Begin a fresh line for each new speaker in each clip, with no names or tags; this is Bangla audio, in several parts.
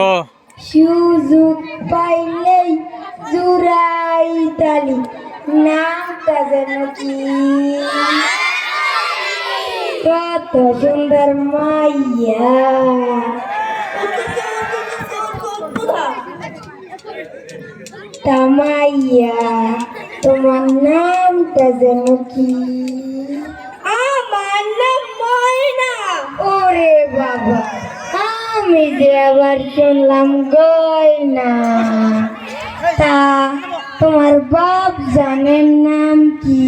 ও
সুযোগ পাইলেই জুরাই তালি নামটা যেন কি? কত সুন্দর মাইয়া। তামাইয়া তোমার নামটা যেন কি? যে আবার শুনলাম গয়না তা তোমার বাপ জানেন নাম কি?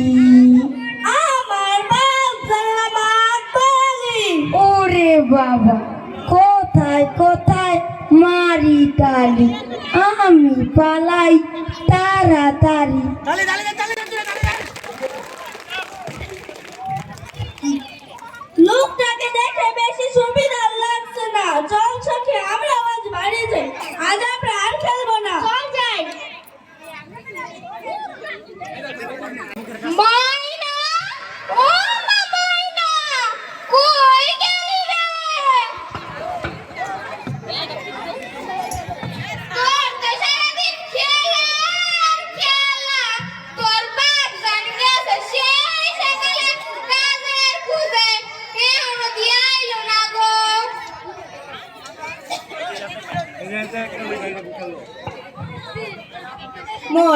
আমার বাপ ওরে বাবা কোথায় কোথায় মারি তালি? আমি পালাই তাড়াতাড়ি।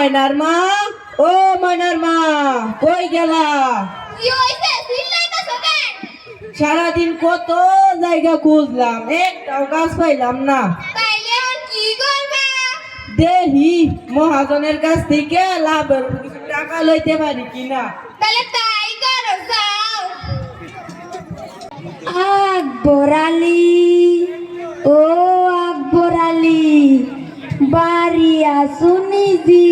ময়নার মা ও ময়নার মা কই গেলা? সারাদিন কত জায়গা খুঁজলাম একটাও গাছ পাইলাম না।
তাইলে আর কি করবা?
দেহি মহাজনের কাছ থেকে লাভ কিছু টাকা লইতে পারি কিনা?
তাহলে তাই করো যাও। আকবর আলী ও আকবর আলী। বাড়ি আসুনি জি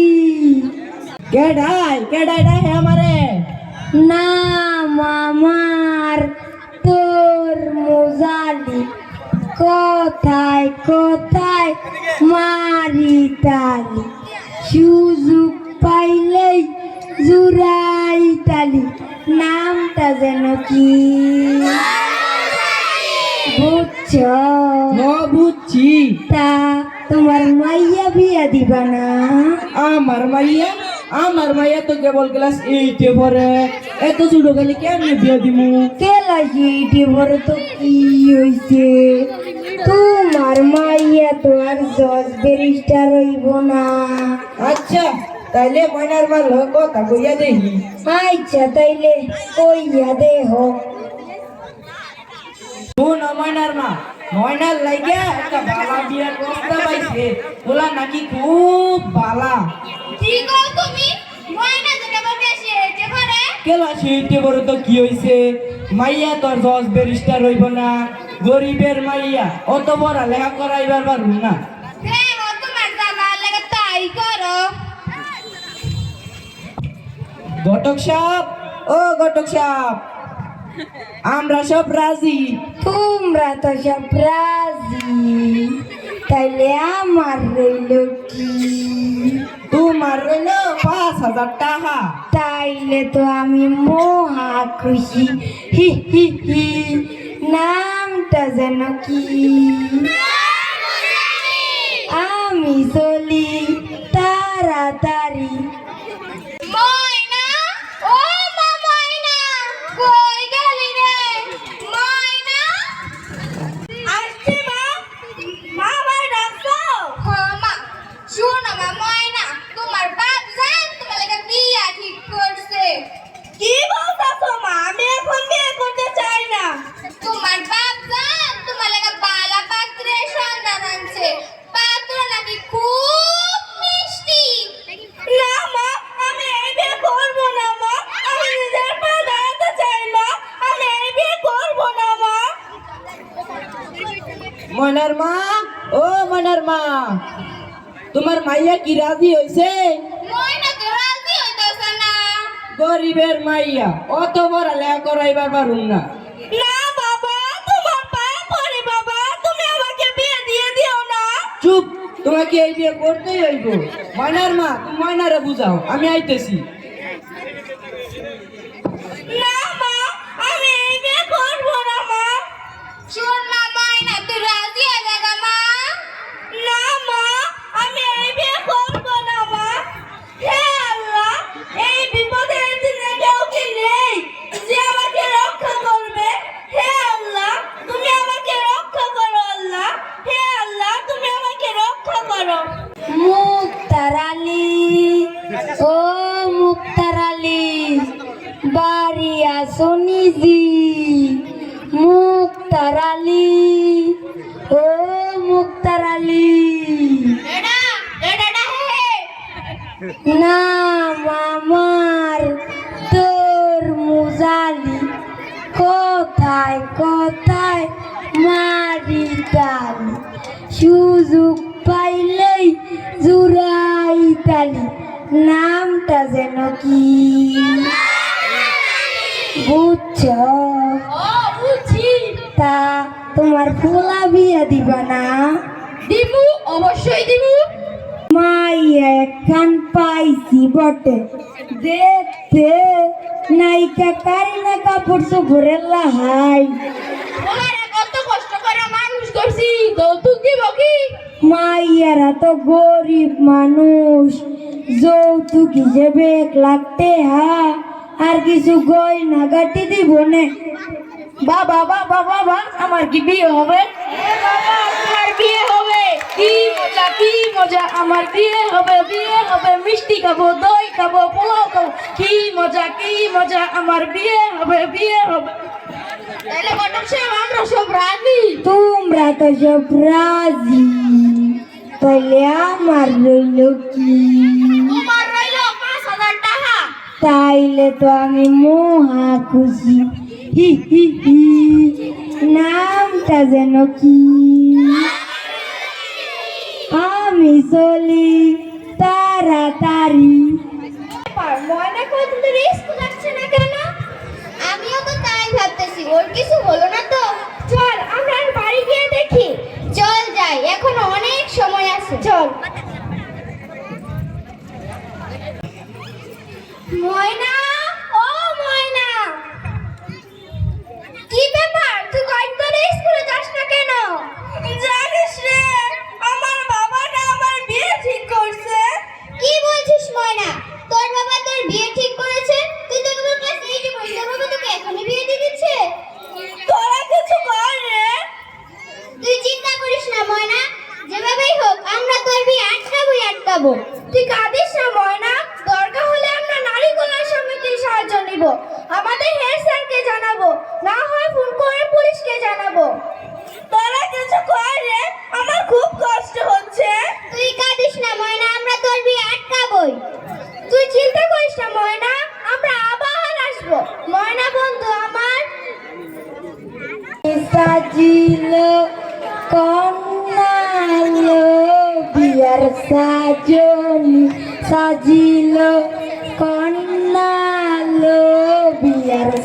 কেডাই কেডাই ডাই হে আমারে।
নাম আমার তোর মোজালি কোথায় কোথায় মারি তালি। সুযোগ পাইলেই জুরাই তালি। নামটা যেন কি? বুঝছ?
বুঝছি।
তা তোমার মাইয়া বিয়া দিবা না?
আমার মাইয়া? আমার মাইয়া তো কেবল ক্লাস এইটে পরে এত ছোট খালি কেমনে বিয়ে দিমু?
কেলাসি এটি বড় তো কি হইছে? তোমার মাইয়া তো আর জজ ব্যারিস্টার হইব না।
আচ্ছা তাইলে ময়নার মা লোক কথা কইয়া দেখি
আচ্ছা তাইলে কইয়া দেহ।
শোন ময়নার মা ময়নার লাইগা একটা বালা বিয়ার প্রস্তাব আইছে ওলা নাকি খুব বালা।
কি কও তুমি? ময়না যেটা বলতে সেটা করে
কেলা সেইতে বড় তো কি হইছে? মাইয়া তোর জজ ব্যারিস্টার হইব না গরিবের মাইয়া। অত বড় লেখা করাইবার পারুম না। ঘটক সাপ ও ঘটক সাপ আমরা সব রাজি।
তোমরা তো সব রাজি। তাইলে আমার রইল কি?
তোমার রইল পাঁচ হাজার টাকা।
তাইলে তো আমি মহা খুশি। হি হি হি। নামটা যেন কি? আমি চলি তাড়াতাড়ি ময়না ও মা ময়না কই গেলি রে ময়না
আসছি মা মা আমার ডাকছো
হ্যাঁ মা শোনো মা ময়না তোমার বাপ জান তোমার লাগা বিয়া ঠিক করছে
কি বলতাছো মা আমি এখন বিয়ে করতে চাই না
তোমার বাপ জান তোমার লাগা বালা পাত্রে সন্ধান আনছে পাত্র নাকি খুব মিষ্টি
না মা আমি এই বিয়ে করব না মা আমি নিজের পা দাঁড়াতে চাই মা আমি এই বিয়ে করব না মা
ময়নার মা ও ময়নার মা তোমার মাইয়া কি রাজি হইছে? গরিবের মাইয়া অত বড় লেখা করাইবার পারুম না।
না বাবা তোমার পায়ে পড়ি বাবা তুমি দিয়ে দিও না।
চুপ তোমাকে এই বিয়ে করতেই হইব। ময়নার মা তুমি ময়নারে বুঝাও আমি আইতেছি
না মা আমি এই বিয়ে করব না মা
শোন না ময়না তুই রাজি হয়ে যা মা
না মা আমি এই বিয়ে করব না মা হে আল্লাহ এই বিপদের দিনে কেউ কি নেই যে আমাকে রক্ষা করবে হে আল্লাহ তুমি আমাকে রক্ষা করো আল্লাহ হে আল্লাহ তুমি আমাকে রক্ষা করো
মুক্তার আলী ও মুক্তার আলী বাড়ি আসনি জি মুক্তার আলী ও মুক্তার আলী নাম আমার তোর মুজালি। কোথায় কোথায় মারি ডালি সুযোগ পাইলেই জুরাই তালি। নামটা যেন কি? বুঝছ? তা তোমার ফুলা বিয়ে দিবা না? দিবু অবশ্যই দিবু। মাইয়া একখান পাইছি বটে। দেখতে নায়িকা কারিনা কাপড় চোপড়ের লাহাই
কত কষ্ট করে মানুষ করছি যৌতুক দিব কি?
মাইয়ারা তো গরিব মানুষ যৌতুক হিসেবে এক লাখ হা আর কিছু গয়না গাটি দিব নে। বাবা বাবা বাবা আমার কি বিয়ে হবে?
আমার বিয়ে হবে।
কি মজা কি মজা আমার বিয়ে হবে বিয়ে হবে। মিষ্টি খাব দই খাব পোলাও খাব। কি মজা কি মজা আমার বিয়ে হবে বিয়ে হবে।
তাহলে ঘটক সাহেব আমরা সব রাজি?
তোমরা তো সব রাজি। তাহলে আমার রইল কি
তোমার রইল পাঁচ হাজার টাকা
তাইলে তো আমি মহা খুশি হি হি হি নামটা যেন কি আমি চলি তাড়াতাড়ি
ময়না কতদিন স্কুল যাচ্ছে না কেন?
আমিও তো তাই ভাবতেছি ওর কিছু হলো না তো।
চল আমরা বাড়ি গিয়ে দেখি।
চল যাই এখনও অনেক সময় আছে।
চল।
ময়না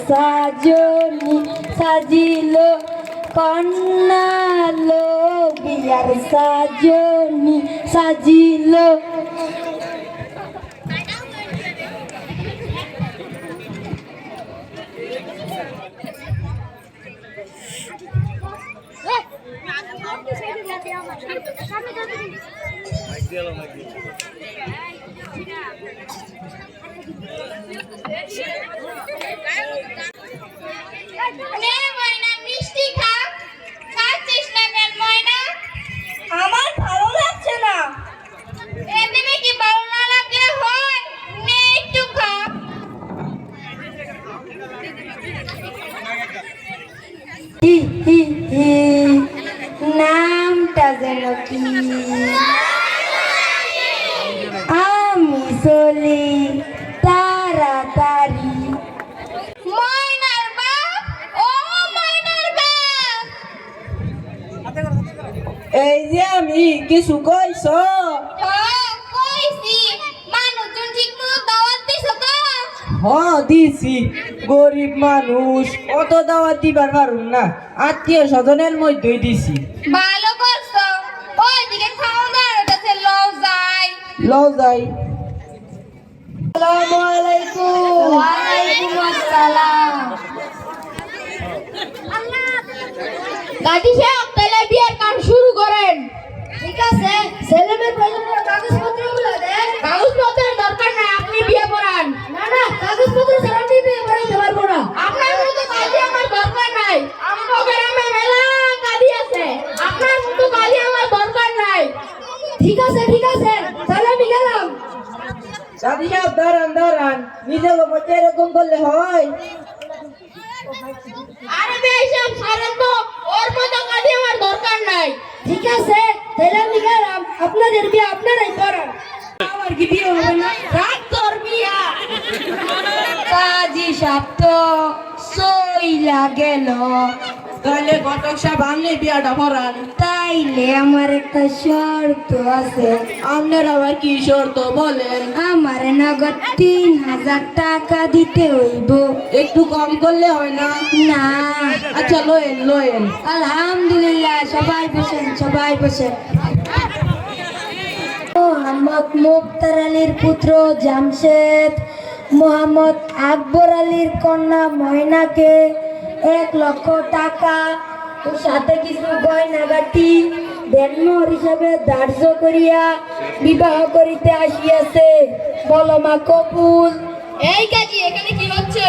sajoni sajilo konalo biar sajoni sajilo. Hey,
I'm. কিছু
কইছ? হ দিছি। গরিব মানুষ অত দাওয়াত দিবার পারুন না। আত্মীয় স্বজনের মধ্যেই দিছি।
ভালো করছ। ওইদিকে খাওয়া দাওয়াটা
লও যাই
আসসালামু আলাইকুম।
ওয়ালাইকুম আসসালাম। গাজী সাহেব তাহলে বিয়ের কাম শুরু করেন।
ঠিক আছে ছেলে মেয়ের প্রয়োজনীয় কাগজপত্রগুলো দেন
কাগজপত্রের দরকার নাই আপনি বিয়ে পড়ান
না না কাগজপত্র ছাড়া আমি বিয়ে করাইতে পারব না।
আপনার মতো কাজী আমার দরকার নাই। আমার গ্রামে মেলা কাজী আছে। আপনার মতো কাজী আমার দরকার নাই।
ঠিক আছে ঠিক আছে তাহলে আমি গেলাম।
সাহেব দাঁড়ান দাঁড়ান নিজের মধ্যে এরকম করলে হয়।
আরে ছাড়েন তো ওর মতো কাজী আমার দরকার নাই।
ঠিক আছে তাহলে আমি গেলাম। আপনাদের বিয়ে আপনারাই করান। আমার কি বিয়ে হবে না?
রাগ তোর বিয়া।
কাজী সাপ্ত সইলা গেল
তাহলে ঘটক সাহেব আপনি বিয়াটা ভরান
তাইলে আমার একটা শর্ত আছে।
আপনার আবার কি শর্ত বলেন?
আমার নগদ তিন হাজার টাকা দিতে হইব।
একটু কম করলে হয় না?
না।
আচ্ছা লোয়েন লোয়েন।
আলহামদুলিল্লাহ সবাই বসেন সবাই বসেন। মোহাম্মদ মুক্তার আলীর পুত্র জামশেদ মোহাম্মদ আকবর আলীর কন্যা ময়নাকে এক লক্ষ টাকা। সাথে কিছু গয়নাগাটি দেনমোহর হিসাবে ধার্য করিয়া বিবাহ করিতে আসিয়াছে। বলমা কপুল।
এই কাজী এখানে কি হচ্ছে?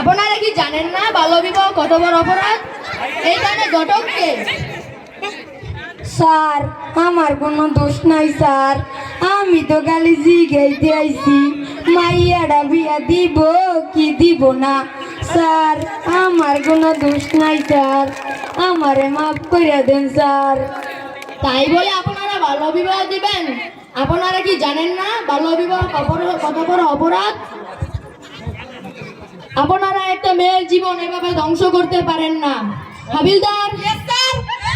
আপনারা কি জানেন না বাল্যবিবাহ কত বড় অপরাধ? এইখানে ঘটককে
স্যার আমার কোনো দোষ নাই স্যার। আমি তো খালি জিগাইতে আইছি। মাইয়াটা বিয়া দিব কি দিব না? স্যার আমার কোনো দোষ নাই স্যার। আমারে মাফ করে দেন স্যার।
তাই বলে আপনারা বাল্যবিবাহ দিবেন? আপনারা কি জানেন না বাল্যবিবাহ বিবাহ কত বড় অপরাধ? আপনারা একটা মেয়ের জীবন এভাবে ধ্বংস করতে পারেন না। হাবিলদার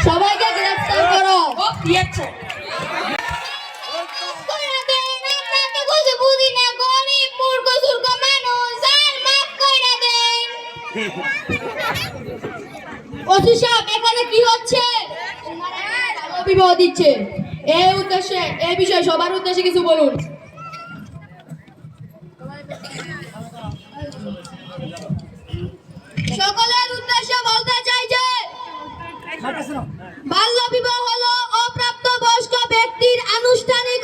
সবাইকে গ্রেফতার করো। সাহেব এখানে কি হচ্ছে? বিবাহ দিচ্ছে। এই উদ্দেশ্যে এই বিষয়ে সবার উদ্দেশ্যে কিছু বলুন। সকলের উদ্দেশ্যে বলতে চাই যে, বাল্য বিবাহ হলো অপ্রাপ্ত বয়স্ক ব্যক্তির আনুষ্ঠানিক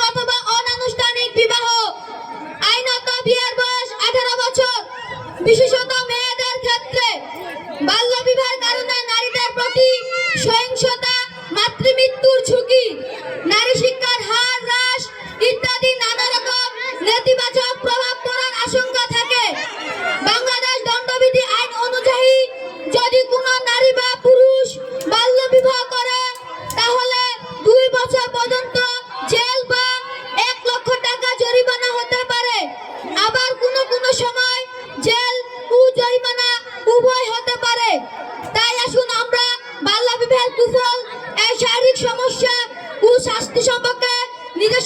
সম্পর্কে নিজের